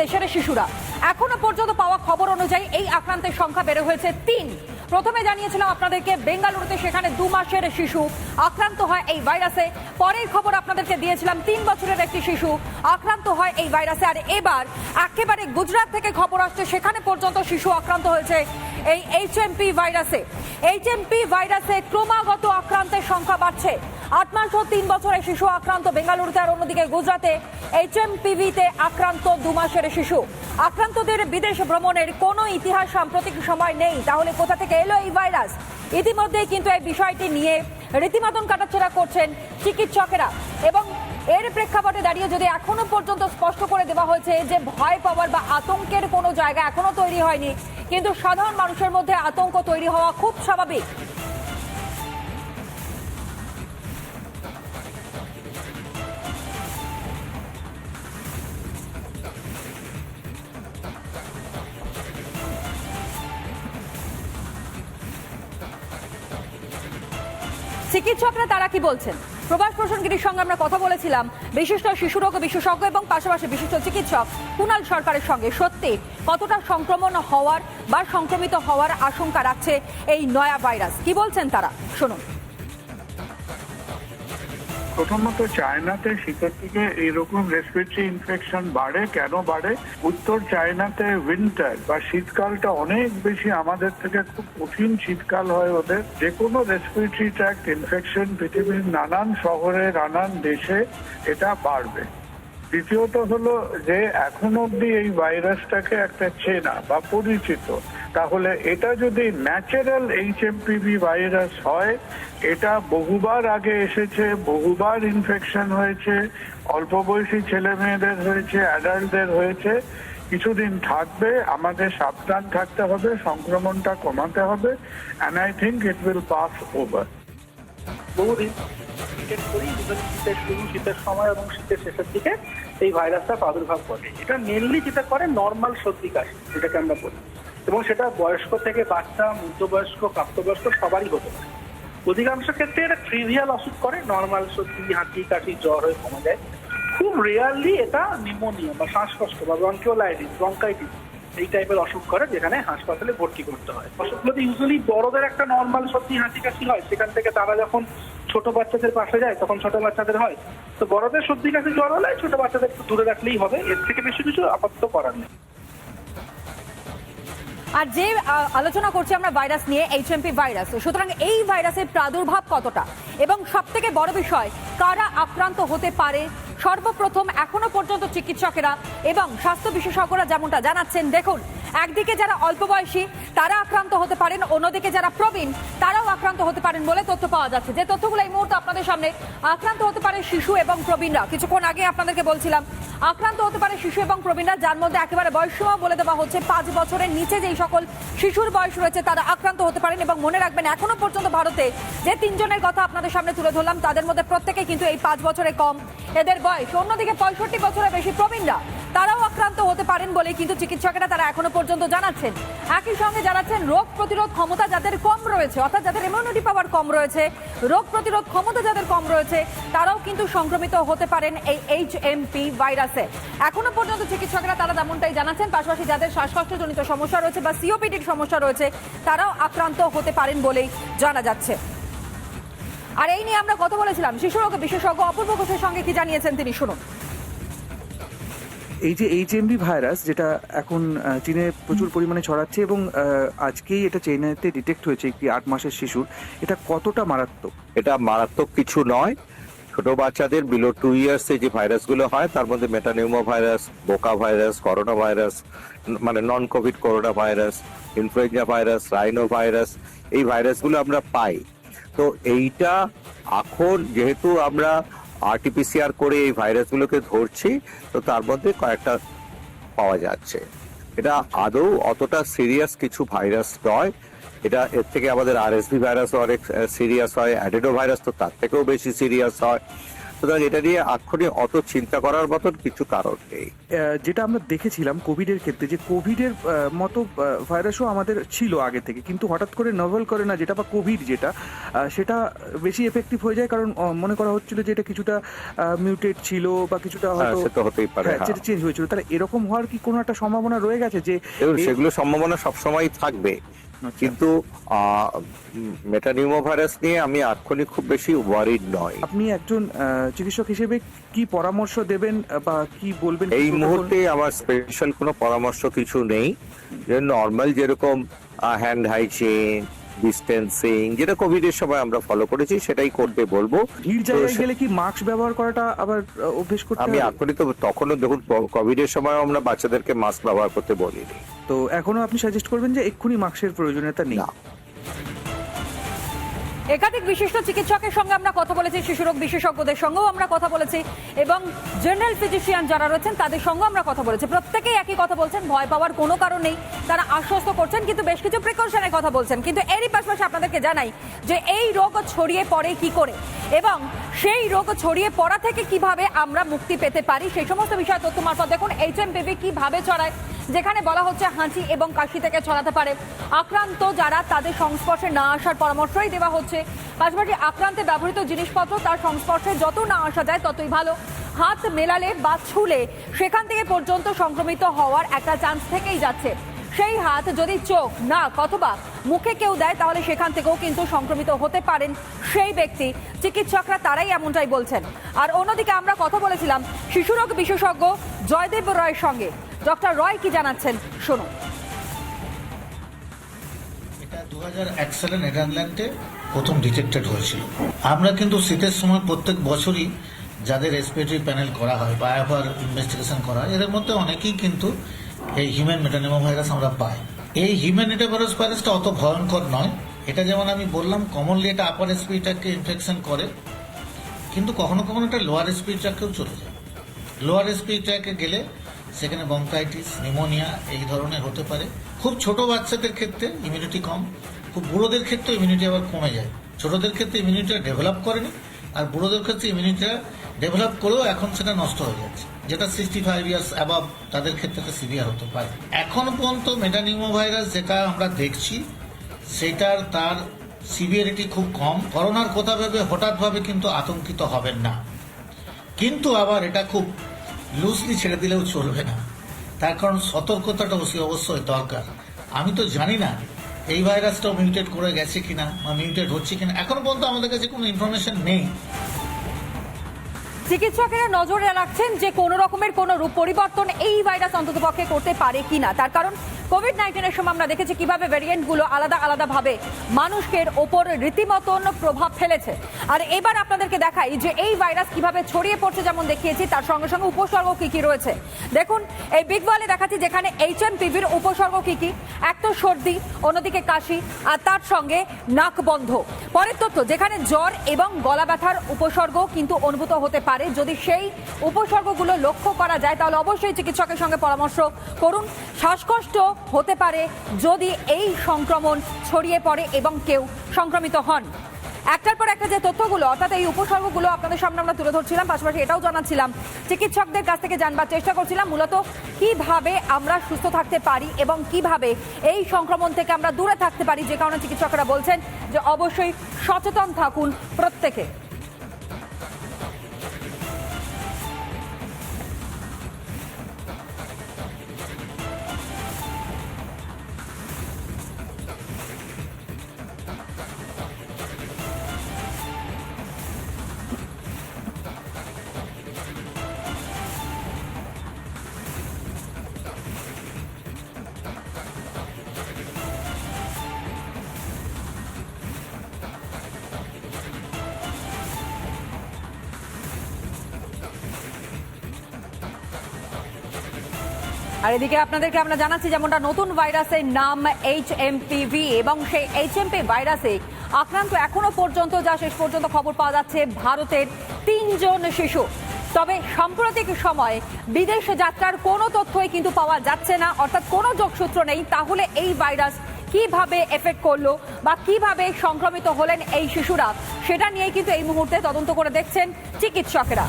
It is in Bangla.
দেশের শিশুরা। এখনও পর্যন্ত পাওয়া খবর অনুযায়ী এই আক্রান্তের সংখ্যা বেড়ে হয়েছে তিন। প্রথমে জানিয়েছিলাম আপনাদেরকে, বেঙ্গালুরুতে সেখানে দু মাসের শিশু আক্রান্ত হয় এই ভাইরাসে। পরের খবর আপনাদেরকে দিয়েছিলাম, তিন বছরের একটি শিশু আক্রান্ত হয় এই ভাইরাসে। আর এবার একেবারে গুজরাট থেকে খবর আসছে, সেখানে পর্যন্ত শিশু আক্রান্ত হয়েছে এই এইচএমপি ভাইরাসে। এইচএমপি ভাইরাসে ক্রমাগত আক্রান্তের সংখ্যা বাড়ছে। আট মাস ও তিন বছরের শিশু আক্রান্ত বেঙ্গালুরুতে আর অন্যদিকে গুজরাটে এইচএমপিভিতে আক্রান্ত দু মাসের শিশু। আক্রান্তদের বিদেশ ভ্রমণের কোনো ইতিহাস সাম্প্রতিক সময় নেই। তাহলে কোথা থেকে এলো এই ভাইরাস? ইতিমধ্যেই কিন্তু এই বিষয়টি নিয়ে রীতিমতন কাটাছেড়া করছেন চিকিৎসকেরা। এবং এর প্রেক্ষাপটে দাঁড়িয়ে যদি এখনও পর্যন্ত স্পষ্ট করে দেওয়া হয়েছে যে ভয় পাওয়ার বা আতঙ্কের কোনো জায়গা এখনও তৈরি হয়নি, কিন্তু সাধারণ মানুষের মধ্যে আতঙ্ক তৈরি হওয়া খুব স্বাভাবিক। চিকিৎসকরা তারা কি বলছেন? প্রভাস প্রসঙ্গীর সঙ্গে আমরা কথা বলেছিলাম। বিশিষ্ট শিশুরোগ, বিশেষজ্ঞ এবং পাশাপাশি বিশিষ্ট চিকিৎসক কুণাল সরকারের সঙ্গে। সত্যি, কতটা সংক্রমণ হওয়ার বা সংক্রমিত হওয়ার আশঙ্কা রাখছে এই নয়া ভাইরাস? কি বলছেন তারা? শুনুন। প্রথমত চায়নাতে শীতের দিকে এইরকম রেসপিরেটরি ইনফেকশন বাড়ে, কেন বাড়ে? উত্তর চায়নাতে উইন্টার বা শীতকালটা অনেক বেশি আমাদের থেকে খুব কঠিন শীতকাল হয় ওদের। যে কোনো রেসপিরেটরি ট্র্যাক্ট ইনফেকশন পৃথিবীর নানান শহরে, নানান দেশে এটা বাড়বে। দ্বিতীয়ত হলো যে এখন অবধি এই ভাইরাসটাকে একটা চেনা বা পরিচিত তাহলে এটা যদি ন্যাচারাল এইচ ভাইরাস হয়, এটা বহুবার আগে এসেছে, বহুবার ইনফেকশন হয়েছে, অল্প বয়সী ছেলে মেয়েদের হয়েছে অ্যাডাল্টদের হয়েছে, কিছুদিন থাকবে, আমাদের সাবধান থাকতে হবে, সংক্রমণটা কমাতে হবে and I think it will pass over বহুদিন শীতের শুরু, শীতের সময় এবং শীতের শেষের দিকে এই ভাইরাসটা প্রাদুর্ভাব ঘটে। এটা মেনলি যেটা করে নর্মাল সর্দি কাশি, যেটাকে আমরা বলি। এবং সেটা বয়স্ক থেকে বাচ্চা, মধ্যবয়স্ক, প্রাপ্তবয়স্ক সবারই হতে পারে। অধিকাংশ ক্ষেত্রে এটা ট্রিভিয়াল অসুখ করে নর্মাল সর্দি, হাঁচি, কাশি, জ্বর হয়ে কমে যায়। খুব রেয়ারলি এটা নিউমোনিয়া বা শ্বাসকষ্ট বা ব্রঙ্কিওলাইটিস ব্রঙ্কাইটিস এই টাইপের অসুখ করে যেখানে হাসপাতালে ভর্তি করতে হয়। অসুখগুলো ইউজুয়ালি বড়দের একটা নর্মাল সর্দি, হাঁচি, কাশি হয়। সেখান থেকে তারা যখন ছোট বাচ্চাদের পাশে যায়, তখন ছোট বাচ্চাদের হয়। তো বড়দের সর্দি, কাশি, জ্বর হলে ছোট বাচ্চাদের একটু দূরে রাখলেই হবে। এর থেকে বেশি কিছু আপাতত করার নেই। আর যে আলোচনা করছি আমরা ভাইরাস নিয়ে এইচএমপি ভাইরাস। সুতরাং এই ভাইরাসের প্রাদুর্ভাব কতটা? এবং সব থেকে বড় বিষয়, কারা আক্রান্ত হতে পারে? সর্বপ্রথম এখনও পর্যন্ত চিকিৎসকেরা এবং স্বাস্থ্য বিশেষজ্ঞরা যেমনটা জানাচ্ছেন, দেখুন একদিকে যারা অল্প বয়সী, তারা আক্রান্ত হতে পারেন, অন্যদিকে যারা প্রবীণ, তারাও আক্রান্ত হতে পারেন বলে তথ্য পাওয়া যাচ্ছে। যে তথ্যগুলো এই মুহূর্তে আপনাদের সামনে, আক্রান্ত হতে পারে শিশু এবং প্রবীণরা। কিছুক্ষণ আগে আপনাদেরকে বলছিলাম, আক্রান্ত হতে পারে শিশু এবং প্রবীণরা, যার মধ্যে একেবারে বয়সসীমা বলে দেওয়া হচ্ছে। পাঁচ বছরের নিচে যেই সকল শিশুর বয়স রয়েছে, তারা আক্রান্ত হতে পারেন এবং মনে রাখবেন, এখনও পর্যন্ত ভারতে যে তিনজনের কথা আপনাদের সামনে তুলে ধরলাম, তাদের মধ্যে প্রত্যেকে কিন্তু এই পাঁচ বছরে কম এদের বয়স। অন্যদিকে পঁয়ষট্টি বছরের বেশি প্রবীণরা তারাও আক্রান্ত হতে পারেন বলে কিন্তু চিকিৎসকেরা তারা এখনও পর্যন্ত জানাচ্ছেন। একই সঙ্গে জানাচ্ছেন, রোগ প্রতিরোধ ক্ষমতা যাদের কম রয়েছে, অর্থাৎ যাদের ইমিউনিটি পাওয়ার কম রয়েছে, রোগ প্রতিরোধ ক্ষমতা যাদের কম রয়েছে, তারাও কিন্তু সংক্রমিত হতে পারেন এই এইচ ভাইরাসে। এখনও পর্যন্ত চিকিৎসকেরা তারা তেমনটাই জানাচ্ছেন, পাশাপাশি যাদের শ্বাসকষ্টজনিত সমস্যা রয়েছে বা সিওপিডির সমস্যা রয়েছে, তারাও আক্রান্ত হতে পারেন বলেই জানা যাচ্ছে। আর এই নিয়ে আমরা কথা বলেছিলাম, শিশুরোগ বিশেষজ্ঞ অপূর্ব ঘোষের সঙ্গে কি জানিয়েছেন তিনি, শুনুন। এই যে এইচএমভি ভাইরাস যেটা এখন চীনে প্রচুর পরিমাণে ছড়াচ্ছে এবং আজকেই এটা চীনেতে ডিটেক্ট হয়েছে একটি আট মাসের শিশুর, এটা কতটা মারাত্মক? এটা মারাত্মক কিছু নয়। ছোট বাচ্চাদের বিলো টু ইয়ার্সে যে ভাইরাসগুলো হয়, তার মধ্যে metapneumovirus bocavirus corona virus মানে non covid corona virus influenza virus rhinovirus এই ভাইরাসগুলো আমরা পাই। তো এইটা এখন যেহেতু আমরা আরটিপিসিআর করে এই ভাইরাসগুলোকে ধরছি, তো তার মধ্যে কয়েকটা পাওয়া যাচ্ছে। এটা আদৌ অতটা সিরিয়াস কিছু ভাইরাস নয়। এটা এর থেকে আমাদের আরএসভি ভাইরাস অনেক সিরিয়াস হয় অ্যাডেডো ভাইরাস তো তার থেকেও বেশি সিরিয়াস হয়। সুতরাং এটা নিয়ে এক্ষুনি অত চিন্তা করার মতন কিছু কারণ নেই যেটা আমরা দেখেছিলাম কোভিডের ক্ষেত্রে যে কোভিডের মতো ভাইরাসও আমাদের ছিল আগে থেকে কিন্তু হঠাৎ করে নভেল করে না যেটা বা কোভিড যেটা সেটা বেশি এফেক্টিভ হয়ে যায় কারণ মনে করা হচ্ছিল যে এটা কিছুটা মিউটেট ছিল বা কিছুটা হ্যাঁ, হয়তো হতেই পারে, হ্যাঁ, হ্যাঁ। চেঞ্জ হয়েছিল তাহলে এরকম হওয়ার কি কোনো একটা সম্ভাবনা রয়ে গেছে যে সেগুলো সম্ভাবনা সবসময় থাকবে। কিন্তু মেটানিউমো ভাইরাস নিয়ে আমি এক্ষুনি খুব বেশি ওয়ারিড নয় আপনি একজন চিকিৎসক হিসেবে কি পরামর্শ দেবেন বা কি বলবেন এই মুহূর্তে আমার স্পেশাল কোনো পরামর্শ কিছু নেই। যে নর্মাল যেরকম হ্যান্ড হাইজিন ডিস্টেন্সিং যেটা কোভিড এর সময় আমরা ফলো করেছি সেটাই করতে বলব। ভিড় জায়গায় গেলে কি মাস্ক ব্যবহার করাটা আবার অভ্যেস করতে আমি হবে? এখনই তো তখনও দেখুন কোভিড এর সময় আমরা বাচ্চাদেরকে মাস্ক ব্যবহার করতে বলিনি। তো এখনও আপনি সাজেস্ট করবেন যে এক্ষুনি মাস্কের প্রয়োজনীয়তা নেই? একাধিক বিশিষ্ট চিকিৎসকের সঙ্গে আমরা কথা বলেছি শিশুরোগ বিশেষজ্ঞদের সঙ্গেও আমরা কথা বলেছি এবং জেনারেল ফিজিশিয়ান যারা রয়েছেন তাদের সঙ্গেও আমরা কথা বলেছি। প্রত্যেকেই একই কথা বলছেন, ভয় পাওয়ার কোনো কারণ নেই, তারা আশ্বস্ত করছেন, কিন্তু বেশ কিছু প্রিকশনের কথা বলছেন। কিন্তু এরই পাশাপাশি আপনাদেরকে জানাই যে এই রোগ ছড়িয়ে পড়ে কি করে? এবং সেই রোগ ছড়িয়ে পড়া থেকে কীভাবে আমরা মুক্তি পেতে পারি, সেই সমস্ত বিষয় তথ্য মারফত দেখুন এইচ এম কীভাবে ছড়ায়, যেখানে বলা হচ্ছে হাঁচি এবং কাশি থেকে ছড়াতে পারে। আক্রান্ত যারা, তাদের সংস্পর্শে না আসার পরামর্শই দেওয়া হচ্ছে। পাশাপাশি আক্রান্তে ব্যবহৃত জিনিসপত্র, তার সংস্পর্শে যত না আসা যায়, ততই ভালো। হাত মেলালে বা ছুলে, সেখান থেকে পর্যন্ত সংক্রমিত হওয়ার একটা চান্স থেকেই যাচ্ছে। সেই হাত যদি চোখ, নাক অথবা মুখে কেউ দেয়, তাহলে সেখান থেকেও কিন্তু সংক্রমিত হতে পারেন সেই ব্যক্তি। চিকিৎসকরা তারাই এমনটাই বলছেন। আর অন্যদিকে আমরা কথা বলেছিলাম শিশুরোগ বিশেষজ্ঞ জয়দেব রয়ের সঙ্গে। ডক্টর রয় কি জানাচ্ছেন? শুনুন। সালে নেদারল্যান্ডে প্রথম ডিটেক্টেড হয়েছিল। আমরা কিন্তু শীতের সময় প্রত্যেক বছরই যাদের রেসপিরেটরি প্যানেল করা হয় বা আবার ইনভেস্টিগেশন করা হয়, এদের মধ্যে অনেকেই কিন্তু এই হিউম্যান মেটানিমো ভাইরাস আমরা পাই। এই হিউম্যান মেটাভাইরাস ভাইরাসটা অত ভয়ঙ্কর নয়। এটা যেমন আমি বললাম কমনলি এটা আপার রেসপিরেটারকে ইনফেকশন করে, কিন্তু কখনো কখনো এটা লোয়ার রেসপিরেটারকেও চলে যায়। লোয়ার রেসপিরেটারকে গেলে সেখানে বঙ্কাইটিস নিউমোনিয়া এই ধরনের হতে পারে। খুব ছোট বাচ্চাদের ক্ষেত্রে ইমিউনিটি কম, খুব বুড়োদের ক্ষেত্রে ইমিউনিটি আবার কমে যায়। ছোটদের ক্ষেত্রে ইমিউনিটিটা ডেভেলপ করেনি, আর বুড়োদের ক্ষেত্রে ইমিউনিটিটা ডেভেলপ করেও এখন সেটা নষ্ট হয়ে যাচ্ছে। যেটা সিক্সটি ফাইভ ইয়ার্স অ্যাবাভ তাদের ক্ষেত্রে সিভিয়ার হতে পারে। এখন পর্যন্ত মেটানিউমো ভাইরাস যেটা আমরা দেখছি, সেটার তার সিভিয়ারিটি খুব কম। করোনার কথা ভেবে হঠাৎভাবে কিন্তু আতঙ্কিত হবেন না। কিন্তু আবার এটা খুব লুজলি ছেড়ে দিলেও চলবে না। তার কারণ সতর্কতাটা অবশ্যই অবশ্যই দরকার। আমি তো জানি না এই ভাইরাসটাও মিউটেট করে গেছে কিনা বা মিউটেট হচ্ছে কিনা। এখনও পর্যন্ত আমাদের কাছে কোনো ইনফরমেশন নেই। চিকিৎসকেরা নজরে রাখছেন যে কোনো রকমের কোনো রূপ পরিবর্তন এই ভাইরাস অন্ততপক্ষে করতে পারে কিনা। তার কারণ কোভিড নাইন্টিনের সময় আমরা দেখেছি কীভাবে ভ্যারিয়েন্টগুলো আলাদা আলাদা ভাবে মানুষের ওপর রীতিমতন প্রভাব ফেলেছে। আর এবার আপনাদেরকে দেখাই যে এই ভাইরাস কীভাবে ছড়িয়ে পড়ছে যেমন দেখিয়েছি, তার সঙ্গে সঙ্গে উপসর্গ কি কি রয়েছে। দেখুন, এই বিগ ওয়ালে দেখাচ্ছি যেখানে এইচ এম পিভির উপসর্গ কি কি। এক তো সর্দি, অন্যদিকে কাশি, আর তার সঙ্গে নাক বন্ধ। পরের তথ্য, যেখানে জ্বর এবং গলা ব্যথার উপসর্গ কিন্তু অনুভূত হতে পারে। যদি সেই উপসর্গগুলো লক্ষ্য করা যায়, তাহলে অবশ্যই চিকিৎসকের সঙ্গে পরামর্শ করুন। শ্বাসকষ্ট হতে পারে যদি এই সংক্রমণ ছড়িয়ে পড়ে এবং কেউ সংক্রমিত হন। একটার পর একটা যে তথ্যগুলো, অর্থাৎ এই উপসর্গগুলো আপনাদের সামনে আমরা তুলে ধরছিলাম, পাশাপাশি এটাও জানাচ্ছিলাম। চিকিৎসকদের কাছ থেকে জানবার চেষ্টা করছিলাম, মূলত কীভাবে আমরা সুস্থ থাকতে পারি এবং কীভাবে এই সংক্রমণ থেকে আমরা দূরে থাকতে পারি, যে কারণে চিকিৎসকরা বলছেন যে অবশ্যই সচেতন থাকুন প্রত্যেকে। আর এদিকে আপনাদেরকে আমরা জানাচ্ছি যেমনটা নতুন ভাইরাসের নাম এইচ এবং সেই এইচ ভাইরাসে আক্রান্ত এখনও পর্যন্ত, যা শেষ পর্যন্ত খবর পাওয়া যাচ্ছে, ভারতের তিনজন শিশু। তবে সাম্প্রতিক সময়ে বিদেশ যাত্রার কোনো তথ্যই কিন্তু পাওয়া যাচ্ছে না, অর্থাৎ কোনো যোগসূত্র নেই। তাহলে এই ভাইরাস কীভাবে এফেক্ট করল বা কীভাবে সংক্রমিত হলেন এই শিশুরা, সেটা নিয়ে কিন্তু এই মুহূর্তে তদন্ত করে দেখছেন চিকিৎসকেরা।